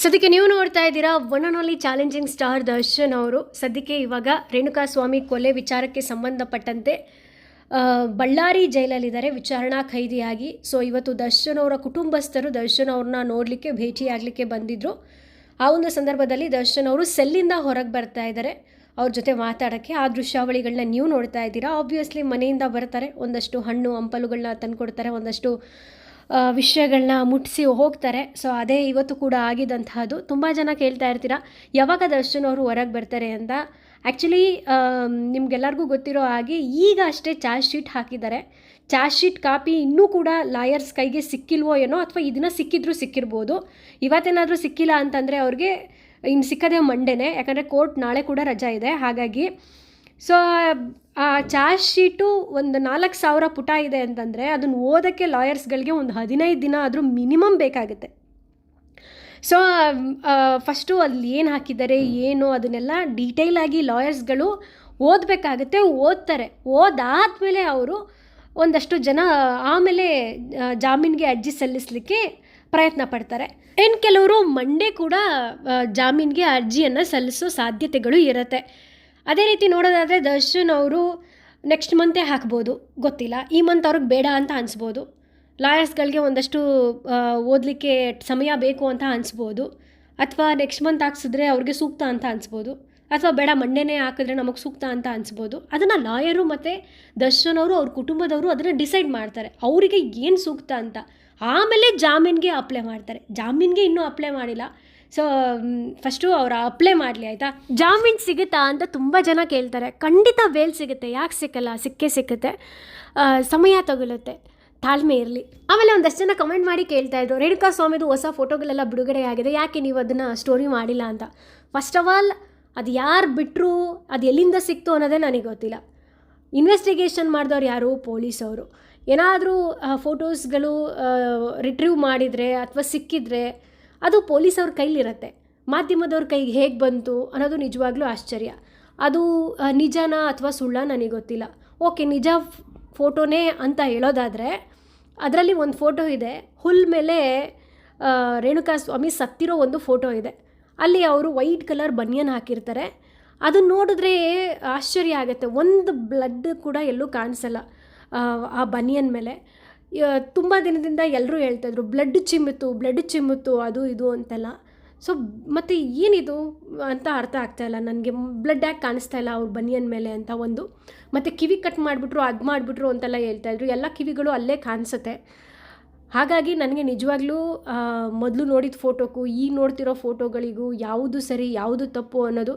ಸದ್ಯಕ್ಕೆ ನೀವು ನೋಡ್ತಾ ಇದ್ದೀರಾ one and only challenging star Darshan ಅವರು. ಸದ್ಯಕ್ಕೆ ಇವಾಗ ರೇಣುಕಾ ಸ್ವಾಮಿ ಕೊಲೆ ವಿಚಾರಕ್ಕೆ ಸಂಬಂಧಪಟ್ಟಂತೆ ಬಳ್ಳಾರಿ ಜೈಲಲ್ಲಿದ್ದಾರೆ ವಿಚಾರಣಾ ಖೈದಿಯಾಗಿ. ಸೊ, ಇವತ್ತು ದರ್ಶನ್ ಅವರ ಕುಟುಂಬಸ್ಥರು ದರ್ಶನ್ ಅವ್ರನ್ನ ನೋಡಲಿಕ್ಕೆ, ಭೇಟಿಯಾಗಲಿಕ್ಕೆ ಬಂದಿದ್ದರು ಆ ಒಂದು ಸಂದರ್ಭದಲ್ಲಿ ದರ್ಶನ್ ಅವರು ಸೆಲ್ಲಿಂದ ಹೊರಗೆ ಬರ್ತಾ ಇದ್ದಾರೆ. ಅವ್ರ ಜೊತೆ ಮಾತಾಡೋಕ್ಕೆ ಆ ದೃಶ್ಯಾವಳಿಗಳನ್ನ ನೀವು ನೋಡ್ತಾ ಇದ್ದೀರಾ. ಆಬ್ವಿಯಸ್ಲಿ ಮನೆಯಿಂದ ಬರ್ತಾರೆ. ಒಂದಷ್ಟು ಹಣ್ಣು ಹಂಪಲುಗಳನ್ನ ತಂದುಕೊಡ್ತಾರೆ. ಒಂದಷ್ಟು ವಿಷಯಗಳನ್ನ ಮುಟ್ಟಿಸಿ ಹೋಗ್ತಾರೆ. ಸೊ ಅದೇ ಇವತ್ತು ಕೂಡ ಆಗಿದ್ದಂತಹದ್ದು ತುಂಬ ಜನ ಕೇಳ್ತಾ ಇರ್ತೀರ, ಯಾವಾಗ ದರ್ಶನ್ ಅವರು ಹೊರಗೆ ಬರ್ತಾರೆ ಅಂತ? ಆ್ಯಕ್ಚುಲಿ ನಿಮ್ಗೆಲ್ಲರಿಗೂ ಗೊತ್ತಿರೋ ಹಾಗೆ ಈಗ ಅಷ್ಟೇ ಚಾರ್ಜ್ ಶೀಟ್ ಹಾಕಿದ್ದಾರೆ. ಚಾರ್ಜ್ ಶೀಟ್ ಕಾಪಿ ಇನ್ನೂ ಕೂಡ ಲಾಯರ್ಸ್ ಕೈಗೆ ಸಿಕ್ಕಿಲ್ವೋ ಏನೋ ಅಥವಾ ಇದನ್ನು ಸಿಕ್ಕಿದ್ರೂ ಸಿಕ್ಕಿರ್ಬೋದು. ಇವತ್ತೇನಾದರೂ ಸಿಕ್ಕಿಲ್ಲ ಅಂತಂದರೆ ಅವ್ರಿಗೆ ಇನ್ನು ಸಿಕ್ಕದೆ ಮಂಡೇನೆ. ಯಾಕಂದರೆ ಕೋರ್ಟ್ ನಾಳೆ ಕೂಡ ರಜಾ ಇದೆ. ಹಾಗಾಗಿ ಸೊ ಆ ಚಾರ್ಜ್ ಶೀಟು ಒಂದು ನಾಲ್ಕು ಸಾವಿರ ಪುಟ ಇದೆ ಅಂತಂದರೆ ಅದನ್ನು ಓದೋಕ್ಕೆ ಲಾಯರ್ಸ್ಗಳಿಗೆ ಒಂದು ಹದಿನೈದು ದಿನ ಆದರೂ ಮಿನಿಮಮ್ ಬೇಕಾಗುತ್ತೆ. ಸೊ ಫಸ್ಟು ಅಲ್ಲಿ ಏನು ಹಾಕಿದ್ದಾರೆ, ಏನು ಅದನ್ನೆಲ್ಲ ಡೀಟೇಲಾಗಿ ಲಾಯರ್ಸ್ಗಳು ಓದಬೇಕಾಗುತ್ತೆ, ಓದ್ತಾರೆ. ಓದಾದಮೇಲೆ ಅವರು ಒಂದಷ್ಟು ಜನ ಆಮೇಲೆ ಜಾಮೀನಿಗೆ ಅರ್ಜಿ ಸಲ್ಲಿಸಲಿಕ್ಕೆ ಪ್ರಯತ್ನ ಪಡ್ತಾರೆ. ಇನ್ನು ಕೆಲವರು ಮಂಡೇ ಕೂಡ ಜಾಮೀನಿಗೆ ಅರ್ಜಿಯನ್ನು ಸಲ್ಲಿಸೋ ಸಾಧ್ಯತೆಗಳು ಇರುತ್ತೆ. ಅದೇ ರೀತಿ ನೋಡೋದಾದರೆ ದರ್ಶನ್ ಅವರು ನೆಕ್ಸ್ಟ್ ಮಂತೇ ಹಾಕ್ಬೋದು. ಗೊತ್ತಿಲ್ಲ. ಈ ಮಂತ್ ಅವ್ರಿಗೆ ಬೇಡ ಅಂತ ಅನಿಸ್ಬೋದು. ಲಾಯರ್ಸ್ಗಳಿಗೆ ಒಂದಷ್ಟು ಓದಲಿಕ್ಕೆ ಸಮಯ ಬೇಕು ಅಂತ ಅನಿಸ್ಬೋದು. ಅಥವಾ ನೆಕ್ಸ್ಟ್ ಮಂತ್ ಹಾಕ್ಸಿದ್ರೆ ಅವ್ರಿಗೆ ಸೂಕ್ತ ಅಂತ ಅನಿಸ್ಬೋದು. ಅಥವಾ ಬೇಡ ಮಂಡೇನೇ ಹಾಕಿದ್ರೆ ನಮಗೆ ಸೂಕ್ತ ಅಂತ ಅನಿಸ್ಬೋದು. ಅದನ್ನು ಲಾಯರು ಮತ್ತು ದರ್ಶನ್ ಅವರು ಅವ್ರ ಕುಟುಂಬದವರು ಅದನ್ನು ಡಿಸೈಡ್ ಮಾಡ್ತಾರೆ. ಅವರಿಗೆ ಏನು ಸೂಕ್ತ ಅಂತ. ಆಮೇಲೆ ಜಾಮೀನಿಗೆ ಅಪ್ಲೈ ಮಾಡ್ತಾರೆ. ಜಾಮೀನಿಗೆ ಇನ್ನೂ ಅಪ್ಲೈ ಮಾಡಿಲ್ಲ. ಸೊ ಫಸ್ಟು ಅವ್ರು ಅಪ್ಲೈ ಮಾಡಲಿ, ಆಯಿತಾ? ಜಾಮೀನು ಸಿಗುತ್ತಾ ಅಂತ ತುಂಬ ಜನ ಕೇಳ್ತಾರೆ. ಖಂಡಿತ ಬೇಲ್ ಸಿಗುತ್ತೆ. ಯಾಕೆ ಸಿಕ್ಕಲ್ಲ? ಸಿಕ್ಕೇ ಸಿಕ್ಕುತ್ತೆ. ಸಮಯ ತಗೊಳುತ್ತೆ. ತಾಳ್ಮೆ ಇರಲಿ. ಆಮೇಲೆ ಒಂದಷ್ಟು ಜನ ಕಮೆಂಟ್ ಮಾಡಿ ಕೇಳ್ತಾ ಇದ್ರು. ರೇಣುಕಾ ಸ್ವಾಮಿದು ಹೊಸ ಫೋಟೋಗಳೆಲ್ಲ ಬಿಡುಗಡೆ ಆಗಿದೆ. ಯಾಕೆ ನೀವು ಅದನ್ನು ಸ್ಟೋರಿ ಮಾಡಿಲ್ಲ ಅಂತ? ಫಸ್ಟ್ ಆಫ್ ಆಲ್ ಅದು ಯಾರು ಬಿಟ್ಟರು ಅದು ಎಲ್ಲಿಂದ ಸಿಕ್ತು ಅನ್ನೋದೇ ನನಗೆ ಗೊತ್ತಿಲ್ಲ. ಇನ್ವೆಸ್ಟಿಗೇಷನ್ ಮಾಡಿದವ್ರು ಯಾರು? ಪೊಲೀಸವರು ಏನಾದರೂ ಫೋಟೋಸ್ಗಳು ರಿಟ್ರೀವ್ ಮಾಡಿದರೆ ಅಥವಾ ಸಿಕ್ಕಿದ್ರೆ ಅದು ಪೊಲೀಸವ್ರ ಕೈಲಿರುತ್ತೆ. ಮಾಧ್ಯಮದವ್ರ ಕೈಗೆ ಹೇಗೆ ಬಂತು ಅನ್ನೋದು ನಿಜವಾಗ್ಲೂ ಆಶ್ಚರ್ಯ. ಅದು ನಿಜನಾ ಅಥವಾ ಸುಳ್ಳ ನನಗೆ ಗೊತ್ತಿಲ್ಲ. ಓಕೆ, ನಿಜ ಫೋಟೋನೇ ಅಂತ ಹೇಳೋದಾದರೆ, ಅದರಲ್ಲಿ ಒಂದು ಫೋಟೋ ಇದೆ. ಹುಲ್ ಮೇಲೆ ರೇಣುಕಾ ಸ್ವಾಮಿ ಸತ್ತಿರೋ ಒಂದು ಫೋಟೋ ಇದೆ. ಅಲ್ಲಿ ಅವರು ವೈಟ್ ಕಲರ್ ಬನಿಯನ್ ಹಾಕಿರ್ತಾರೆ. ಅದನ್ನ ನೋಡಿದ್ರೆ ಆಶ್ಚರ್ಯ ಆಗುತ್ತೆ. ಒಂದು ಬ್ಲಡ್ ಕೂಡ ಎಲ್ಲೂ ಕಾಣಿಸಲ್ಲ ಆ ಬನಿಯನ್ ಮೇಲೆ. ತುಂಬ ದಿನದಿಂದ ಎಲ್ಲರೂ ಹೇಳ್ತಾಯಿದ್ರು ಬ್ಲಡ್ ಚಿಮ್ಮಿತು ಬ್ಲಡ್ ಚಿಮ್ಮಿತು ಅದು ಇದು ಅಂತೆಲ್ಲ. ಸೊ ಮತ್ತು ಏನಿದು ಅಂತ ಅರ್ಥ ಆಗ್ತಾಯಿಲ್ಲ ನನಗೆ ಬ್ಲಡ್ ಯಾಕೆ ಕಾಣಿಸ್ತಾ ಇಲ್ಲ ಅವ್ರ ಬನಿಯನ್ ಮೇಲೆ ಅಂತ ಒಂದು. ಮತ್ತು ಕಿವಿ ಕಟ್ ಮಾಡಿಬಿಟ್ರು ಅದು ಮಾಡಿಬಿಟ್ರು ಅಂತೆಲ್ಲ ಹೇಳ್ತಾಯಿದ್ರು ಎಲ್ಲ ಕಿವಿಗಳು ಅಲ್ಲೇ ಕಾಣಿಸುತ್ತೆ. ಹಾಗಾಗಿ ನನಗೆ ನಿಜವಾಗ್ಲೂ ಮೊದಲು ನೋಡಿದ ಫೋಟೋಕ್ಕೂ, ಈಗ ನೋಡ್ತಿರೋ ಫೋಟೋಗಳಿಗೂ ಯಾವುದು ಸರಿ, ಯಾವುದು ತಪ್ಪು ಅನ್ನೋದು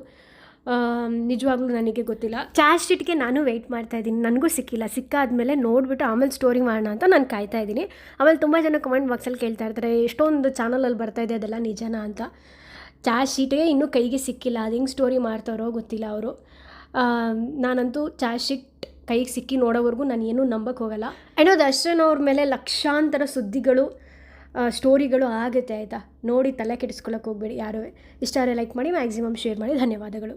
ನಿಜವಾಗ್ಲೂ ನನಗೆ ಗೊತ್ತಿಲ್ಲ. ಚಾರ್ಜ್ ಶೀಟ್ಗೆ ನಾನು ವೆಯ್ಟ್ ಮಾಡ್ತಾ ಇದ್ದೀನಿ. ನನಗೂ ಸಿಕ್ಕಿಲ್ಲ. ಸಿಕ್ಕಾದ್ಮೇಲೆ ನೋಡಿಬಿಟ್ಟು ಆಮೇಲೆ ಸ್ಟೋರಿ ಮಾಡೋಣ ಅಂತ ನಾನು ಕಾಯ್ತಾ ಇದ್ದೀನಿ. ಆಮೇಲೆ ತುಂಬ ಜನ ಕಮೆಂಟ್ ಬಾಕ್ಸಲ್ಲಿ ಕೇಳ್ತಾ ಇರ್ತಾರೆ, ಎಷ್ಟೊಂದು ಚಾನಲಲ್ಲಿ ಬರ್ತಾ ಇದೆ ಅದೆಲ್ಲ ನಿಜನಾ ಅಂತ? ಚಾರ್ಜ್ ಶೀಟ್ಗೆ ಇನ್ನೂ ಕೈಗೆ ಸಿಕ್ಕಿಲ್ಲ. ಅದು ಹೆಂಗೆ ಸ್ಟೋರಿ ಮಾಡ್ತಾರೋ ಗೊತ್ತಿಲ್ಲ ಅವರು. ನಾನಂತೂ ಚಾರ್ಜ್ ಶೀಟ್ ಕೈಗೆ ಸಿಕ್ಕಿ ನೋಡೋವರೆಗೂ ನಾನು ಏನೂ ನಂಬಕ್ಕೆ ಹೋಗಲ್ಲ. ನೋ ದರ್ಶನ್ ಅವ್ರ ಮೇಲೆ ಲಕ್ಷಾಂತರ ಸುದ್ದಿಗಳು ಸ್ಟೋರಿಗಳು ಆಗುತ್ತೆ, ಆಯಿತಾ? ನೋಡಿ ತಲೆ ಕೆಡಿಸ್ಕೊಳ್ಳೋಕೆ ಹೋಗ್ಬೇಡಿ ಯಾರೂ. ಇಷ್ಟ ಲೈಕ್ ಮಾಡಿ ಮ್ಯಾಕ್ಸಿಮಮ್ ಶೇರ್ ಮಾಡಿ. ಧನ್ಯವಾದಗಳು.